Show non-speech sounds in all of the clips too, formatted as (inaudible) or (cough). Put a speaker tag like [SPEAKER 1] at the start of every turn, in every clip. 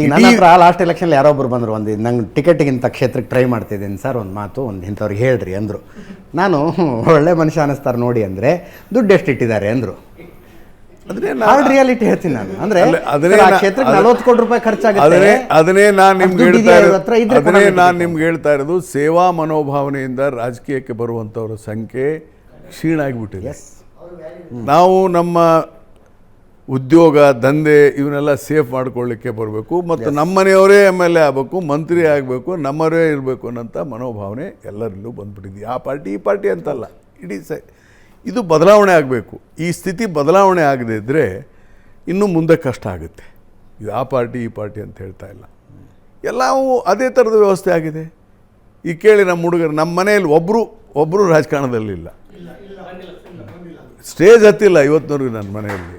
[SPEAKER 1] ಈಗ ನನ್ನ ಹತ್ರ ಲಾಸ್ಟ್ ಎಲೆಕ್ಷನ್ ಯಾರೋ ಒಬ್ರು ಬಂದರು ಒಂದು ನಂಗೆ ಟಿಕೆಟ್ಗಿಂತ ಕ್ಷೇತ್ರಕ್ಕೆ ಟ್ರೈ ಮಾಡ್ತಿದ್ದೀನಿ ಸರ್ ಒಂದು ಮಾತು ಒಂದು ಇಂಥವ್ರಿಗೆ ಹೇಳ್ರಿ ಅಂದರು. ನಾನು (laughs) ಒಳ್ಳೆ ಮನುಷ್ಯ ಅನ್ನಿಸ್ತಾರೆ ನೋಡಿ ಅಂದರೆ ದುಡ್ಡು ಎಷ್ಟು ಇಟ್ಟಿದ್ದಾರೆ ಅಂದರು
[SPEAKER 2] ಅದನ್ನೇ
[SPEAKER 1] ಹಾರ್ಡ್ ರಿಯಾಲಿಟಿ ಹೇಳ್ತೀನಿ ನಾನು. ಅಂದ್ರೆ
[SPEAKER 2] ಅದನ್ನೇ
[SPEAKER 1] ಆ ಕ್ಷೇತ್ರಕ್ಕೆ ನಲವತ್ತು ಕೋಟಿ ರೂಪಾಯಿ ಖರ್ಚಾಗುತ್ತೆ.
[SPEAKER 2] ಅದನ್ನೇ ನಾನು ನಿಮ್ಗೆ ಹೇಳ್ತಾ ಇರೋದು ಅದನ್ನೇ ನಾನು. ನಿಮ್ಗೆ ಹೇಳ್ತಾ ಇರೋದು ಸೇವಾ ಮನೋಭಾವನೆಯಿಂದ ರಾಜಕೀಯಕ್ಕೆ ಬರುವಂಥವ್ರ ಸಂಖ್ಯೆ ಕ್ಷೀಣ ಆಗಿಬಿಟ್ಟಿದೆ ನಾವು ನಮ್ಮ ಉದ್ಯೋಗ ದಂಧೆ ಇವನ್ನೆಲ್ಲ ಸೇಫ್ ಮಾಡ್ಕೊಳ್ಳಿಕ್ಕೆ ಬರಬೇಕು ಮತ್ತು ನಮ್ಮನೆಯವರೇ ಎಂ ಎಲ್ ಎ ಆಗಬೇಕು ಮಂತ್ರಿ ಆಗಬೇಕು ನಮ್ಮವರೇ ಇರಬೇಕು ಅನ್ನೋಂಥ ಮನೋಭಾವನೆ ಎಲ್ಲರಲ್ಲೂ ಬಂದ್ಬಿಟ್ಟಿದೆ. ಆ ಪಾರ್ಟಿ ಈ ಪಾರ್ಟಿ ಅಂತಲ್ಲ ಇಡೀ ಸೈ ಇದು ಬದಲಾವಣೆ ಆಗಬೇಕು. ಈ ಸ್ಥಿತಿ ಬದಲಾವಣೆ ಆಗದೇ ಇದ್ದರೆ ಇನ್ನೂ ಮುಂದೆ ಕಷ್ಟ ಆಗುತ್ತೆ. ಇದು ಆ ಪಾರ್ಟಿ ಈ ಪಾರ್ಟಿ ಅಂತ ಹೇಳ್ತಾ ಇಲ್ಲ. ಎಲ್ಲವೂ ಅದೇ ಥರದ ವ್ಯವಸ್ಥೆ ಆಗಿದೆ. ಈ ಕೇಳಿ ನಮ್ಮ ಹುಡುಗರು ನಮ್ಮ ಮನೆಯಲ್ಲಿ ಒಬ್ಬರು ಒಬ್ಬರು ರಾಜಕಾರಣದಲ್ಲಿಲ್ಲ. ಸ್ಟೇಜ್ ಹತ್ತಿಲ್ಲ ಇವತ್ತಿನವರೆಗೂ ನನ್ನ ಮನೆಯಲ್ಲಿ.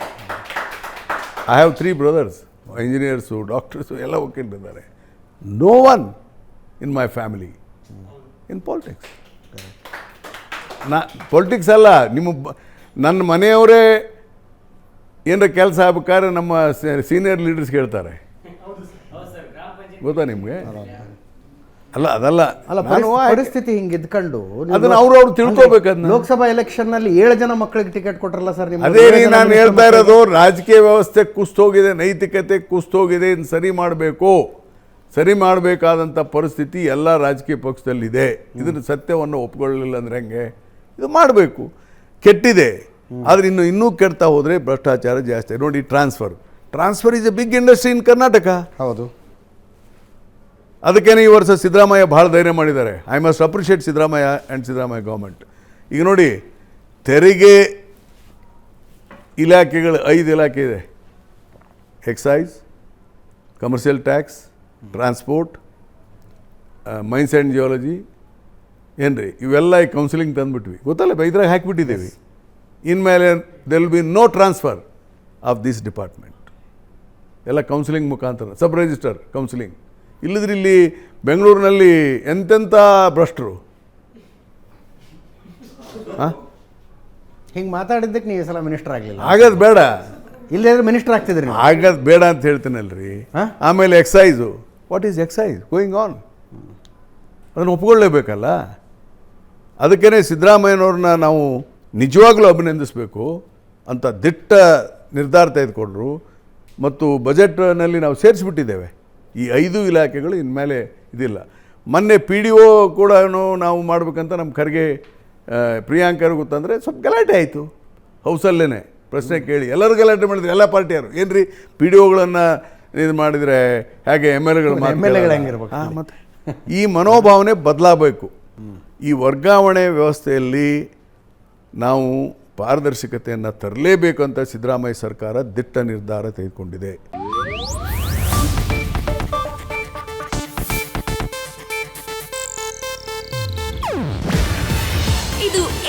[SPEAKER 2] I have three brothers engineers doctors ಎಲ್ಲ ವಕೀಲರಿದ್ದಾರೆ no one in my family in politics ನಾ ಪೊಲಿಟಿಕ್ಸ್ ಅಲ್ಲ ನಿಮ್ಮ ನನ್ನ ಮನೆಯವರೇ ಏನಾರ ಕೆಲಸ ಆಗ್ಬೇಕಾದ್ರೆ ನಮ್ಮ ಸೀನಿಯರ್ ಲೀಡರ್ಸ್ ಕೇಳ್ತಾರೆ. ಗೊತ್ತಾ ನಿಮಗೆ? ಅಲ್ಲ ಅದಲ್ಲ.
[SPEAKER 1] ಅಲ್ಲ ಪರಿಸ್ಥಿತಿ ಹಿಂಗೆ ಇದ್ಕೊಂಡು.
[SPEAKER 2] ಅದನ್ನ ಅವ್ರವ್ರು ತಿಳ್ಕೊಬೇಕು.
[SPEAKER 1] ಲೋಕಸಭಾ ಎಲೆಕ್ಷನ್ನಲ್ಲಿ ಏಳು ಜನ ಮಕ್ಕಳಿಗೆ ಟಿಕೆಟ್ ಕೊಟ್ರಲ್ಲ ಸರ್ ನಿಮ್ಮ
[SPEAKER 2] ಅದೇ ರೀ ನಾನು ಹೇಳ್ತಾ ಇರೋದು ರಾಜಕೀಯ ವ್ಯವಸ್ಥೆ ಕುಸ್ತೋಗಿದೆ ನೈತಿಕತೆ ಕುಸ್ತೋಗಿದೆ ಇನ್ನು ಸರಿ ಮಾಡಬೇಕು. ಸರಿ ಮಾಡಬೇಕಾದಂಥ ಪರಿಸ್ಥಿತಿ ಎಲ್ಲ ರಾಜಕೀಯ ಪಕ್ಷದಲ್ಲಿದೆ. ಇದನ್ನು ಸತ್ಯವನ್ನು ಒಪ್ಕೊಳ್ಳಲಿಲ್ಲ ಅಂದ್ರೆ ಹೆಂಗೆ? ಇದು ಮಾಡಬೇಕು. ಕೆಟ್ಟಿದೆ. ಆದರೆ ಇನ್ನು ಇನ್ನೂ ಕೆಡ್ತಾ ಹೋದರೆ ಭ್ರಷ್ಟಾಚಾರ ಜಾಸ್ತಿ. ನೋಡಿ transfer transfer is a big industry in Karnataka
[SPEAKER 1] ಹೌದು.
[SPEAKER 2] ಅದಕ್ಕೇನೆ ಈ ವರ್ಷ ಸಿದ್ದರಾಮಯ್ಯ ಭಾಳ ಧೈರ್ಯ ಮಾಡಿದ್ದಾರೆ. I must appreciate Siddaramaiah and Siddaramaiah government ಈಗ ನೋಡಿ ತೆರಿಗೆ ಇಲಾಖೆಗಳು ಐದು ಇಲಾಖೆ ಇದೆ. Excise commercial tax transport mines and geology ಏನ್ರಿ ಇವೆಲ್ಲ ಈ ಕೌನ್ಸಿಲಿಂಗ್ ತಂದುಬಿಟ್ವಿ. ಗೊತ್ತಲ್ಲ ಇದ್ರಾಗ ಹಾಕಿಬಿಟ್ಟಿದ್ದೀವಿ. ಇನ್ಮೇಲೆ there will be no transfer of this department ಎಲ್ಲ ಕೌನ್ಸಿಲಿಂಗ್ ಮುಖಾಂತರ ಸಬ್ ರಿಜಿಸ್ಟರ್ ಕೌನ್ಸಿಲಿಂಗ್ ಇಲ್ಲದ್ರೆ ಇಲ್ಲಿ ಬೆಂಗಳೂರಿನಲ್ಲಿ ಎಂತೆಂಥ ಭ್ರಷ್ಟರು? ಹಾಂ?
[SPEAKER 1] ಹಿಂಗೆ ಮಾತಾಡಿದ್ದಕ್ಕೆ ನೀವು ಸಲ ಮಿನಿಸ್ಟರ್ ಆಗಲಿಲ್ಲ.
[SPEAKER 2] ಆಗೋದು ಬೇಡ.
[SPEAKER 1] ಇಲ್ಲದ್ರೆ ಮಿನಿಸ್ಟರ್ ಆಗ್ತಿದ್ರಿ
[SPEAKER 2] ಆಗೋದು ಬೇಡ ಅಂತ ಹೇಳ್ತೀನಲ್ರಿ.
[SPEAKER 1] ಹಾ?
[SPEAKER 2] ಆಮೇಲೆ excise what is excise going on ಅದನ್ನು ಒಪ್ಕೊಳ್ಳೇಬೇಕಲ್ಲ? ಅದಕ್ಕೇ ಸಿದ್ದರಾಮಯ್ಯನವ್ರನ್ನ ನಾವು ನಿಜವಾಗ್ಲೂ ಅಭಿನಂದಿಸಬೇಕು ಅಂತ ದಿಟ್ಟ ನಿರ್ಧಾರ ತೆಗೆದುಕೊಂಡ್ರು. ಮತ್ತು ಬಜೆಟ್ನಲ್ಲಿ ನಾವು ಸೇರಿಸ್ಬಿಟ್ಟಿದ್ದೇವೆ. ಈ ಐದು ಇಲಾಖೆಗಳು ಇನ್ಮೇಲೆ ಇದಿಲ್ಲ. ಮೊನ್ನೆ ಪಿ ಡಿ ಒ ಕೂಡ ನಾವು ಮಾಡಬೇಕಂತ ನಮ್ಮ ಖರ್ಗೆ ಪ್ರಿಯಾಂಕರು ಗೊತ್ತಂದರೆ ಸ್ವಲ್ಪ ಗಲಾಟೆ ಆಯಿತು. ಹೌಸಲ್ಲೇ ಪ್ರಶ್ನೆ ಕೇಳಿ. ಎಲ್ಲರೂ ಗಲಾಟೆ ಮಾಡಿದ್ರು ಎಲ್ಲ ಪಾರ್ಟಿಯವರು. ರೀ ಪಿ ಡಿ ಒಗಳನ್ನು ಇದು ಮಾಡಿದರೆ ಹೇಗೆ ಎಂ ಎಲ್ ಎಗಳು? ಮತ್ತು ಈ ಮನೋಭಾವನೆ ಬದಲಾಗಬೇಕು. ಈ ವರ್ಗಾವಣೆ ವ್ಯವಸ್ಥೆಯಲ್ಲಿ ನಾವು ಪಾರದರ್ಶಕತೆಯನ್ನು ತರಲೇಬೇಕು ಅಂತ ಸಿದ್ದರಾಮಯ್ಯ ಸರ್ಕಾರ ದಿಟ್ಟ ನಿರ್ಧಾರ ತೆಗೆದುಕೊಂಡಿದೆ.